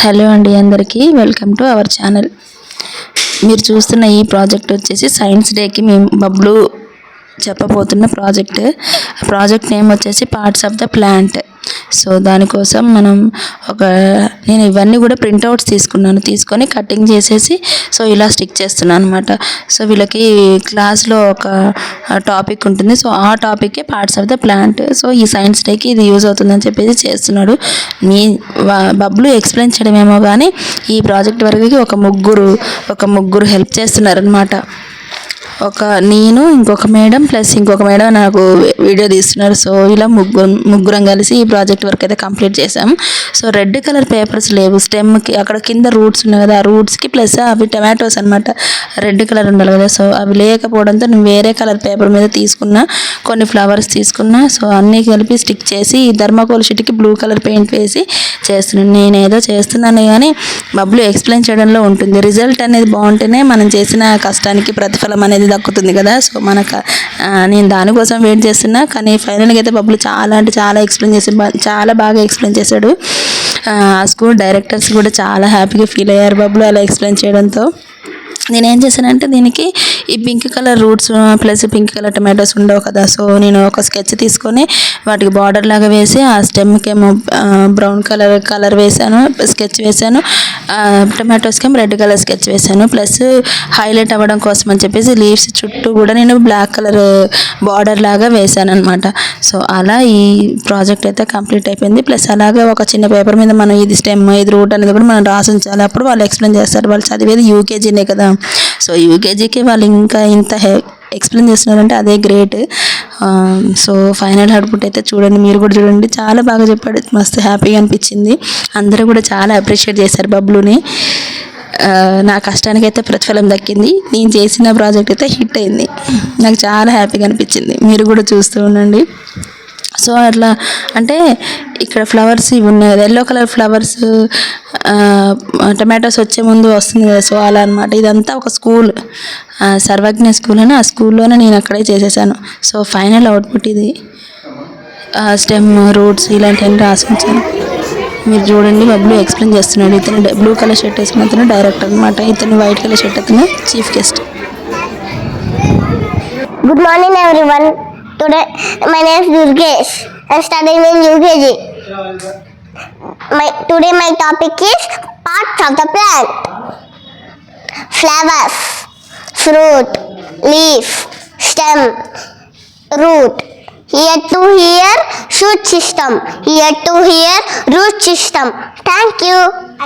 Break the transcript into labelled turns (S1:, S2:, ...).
S1: Hello అండి అందరికీ welcome to our channel. మీరు చూస్తున్న ఈ ప్రాజెక్ట్ వచ్చేసి సైన్స్ డేకి మేము బబ్లు చెప్పబోతున్న ప్రాజెక్ట్. ప్రాజెక్ట్ నేమ్ వచ్చేసి parts of the plant. So దానికోసం మనం ఒక నేను ఇవన్నీ కూడా ప్రింట్అవుట్స్ తీసుకున్నాను తీసుకొని కటింగ్ చేసేసి సో ఇలా స్టిక్ చేస్తున్నాను అనమాట సో వీళ్ళకి క్లాస్లో ఒక టాపిక్ ఉంటుంది. సో ఆ టాపిక్కే parts of the plant. So ఈ సైన్స్ డేకి ఇది యూజ్ అవుతుందని చెప్పేసి చేస్తున్నాడు. మీ బబ్లు ఎక్స్ప్లెయిన్ చేయడమేమో కానీ ఈ ప్రాజెక్ట్ వరకు ఒక ముగ్గురు ఒక ముగ్గురు హెల్ప్ చేస్తున్నారనమాట ఒక నేను ఇంకొక మేడం ప్లస్ ఇంకొక మేడం నాకు వీడియో తీస్తున్నారు. సో ఇలా ముగ్గురు ముగ్గురం కలిసి ఈ ప్రాజెక్ట్ వర్క్ అయితే కంప్లీట్ చేసాం సో రెడ్ కలర్ పేపర్స్ లేవు. స్టెమ్కి అక్కడ కింద రూట్స్ ఉన్నాయి కదా ఆ రూట్స్కి ప్లస్ అవి టమాటోస్ అనమాట రెడ్ కలర్ ఉండాలి కదా. సో అవి లేకపోవడంతో నేను వేరే కలర్ పేపర్ మీద తీసుకున్న. కొన్ని ఫ్లవర్స్ తీసుకున్నా. సో అన్నీ కలిపి స్టిక్ చేసి ఈ షీట్కి బ్లూ కలర్ పెయింట్ వేసి చేస్తున్నాను. నేను ఏదో చేస్తున్నాను కానీ బబ్లు ఎక్స్ప్లెయిన్ చేయడంలో ఉంటుంది. రిజల్ట్ అనేది బాగుంటేనే మనం చేసిన కష్టానికి ప్రతిఫలం అనేది దక్కుతుంది కదా. సో మనకు నేను దానికోసం వెయిట్ చేస్తున్నా. కానీ ఫైనల్గా అయితే బబ్బులు చాలా అంటే చాలా ఎక్స్ప్లెయిన్ చేసి చాలా బాగా ఎక్స్ప్లెయిన్ చేశాడు. ఆ స్కూల్ డైరెక్టర్స్ కూడా చాలా హ్యాపీగా ఫీల్ అయ్యారు బబ్బులు అలా ఎక్స్ప్లెయిన్ చేయడంతో. నేను ఏం చేశానంటే దీనికి ఈ pink colour roots plus pink colour tomatoes ఉండవు కదా. సో నేను ఒక స్కెచ్ తీసుకొని వాటికి బార్డర్ లాగా వేసి ఆ స్టెమ్కి ఏమో బ్రౌన్ కలర్ కలర్ వేసాను స్కెచ్ వేసాను టమాటోస్కి ఏమో రెడ్ కలర్ స్కెచ్ వేసాను ప్లస్ హైలైట్ అవ్వడం కోసం అని చెప్పేసి లీవ్స్ చుట్టూ కూడా నేను బ్లాక్ కలర్ బార్డర్ లాగా వేసాను అనమాట సో అలా ఈ ప్రాజెక్ట్ అయితే కంప్లీట్ అయిపోయింది. ప్లస్ అలాగే ఒక చిన్న పేపర్ మీద మనం ఇది స్టెమ్ ఇది రూట్ అనేది కూడా మనం రాసి ఉంచాలి. అప్పుడు వాళ్ళు ఎక్స్ప్లెయిన్ చేస్తారు. వాళ్ళు చదివేది యూకేజీనే కదా. సో యూకేజీకి వాళ్ళు ఇంకా ఇంత హె ఎక్స్ప్లెయిన్ చేస్తున్నారంటే అదే గ్రేట్. సో ఫైనల్ అవుట్పుట్ అయితే చూడండి మీరు కూడా చూడండి. చాలా బాగా చెప్పాడు. మస్తు హ్యాపీగా అనిపించింది. అందరూ కూడా చాలా అప్రిషియేట్ చేశారు బబ్లుని. నా కష్టానికి అయితే ప్రతిఫలం దక్కింది. నేను చేసిన ప్రాజెక్ట్ అయితే హిట్ అయింది. నాకు చాలా హ్యాపీగా అనిపించింది. మీరు కూడా చూస్తూ ఉండండి. సో అట్లా అంటే ఇక్కడ ఫ్లవర్స్ ఇవి ఉన్నాయి. ఎల్లో కలర్ ఫ్లవర్స్ టమాటోస్ వచ్చే ముందు వస్తుంది కదా సో అలా అనమాట ఇదంతా ఒక స్కూల్. సర్వజ్ఞ స్కూల్ అని ఆ స్కూల్లోనే నేను అక్కడే చేసేసాను. సో ఫైనల్ అవుట్పుట్ ఇది. స్టెమ్ రూట్స్ ఇలాంటివన్నీ రాసి ఉంచాను మీరు చూడండి బబ్లు ఎక్స్ప్లెయిన్ చేస్తున్నాడు. ఇతను బ్లూ కలర్ షర్ట్ వేసుకున్న అతను డైరెక్టర్ అనమాట ఇతను వైట్ కలర్ షర్ట్ అతను chief guest.
S2: Good morning, everyone. Today my name Durgesh I I'm in UKG my today my topic topic is parts of the plant: flowers, fruit, leaf, stem, root. Here to here shoot system. Here to here root system. Thank you.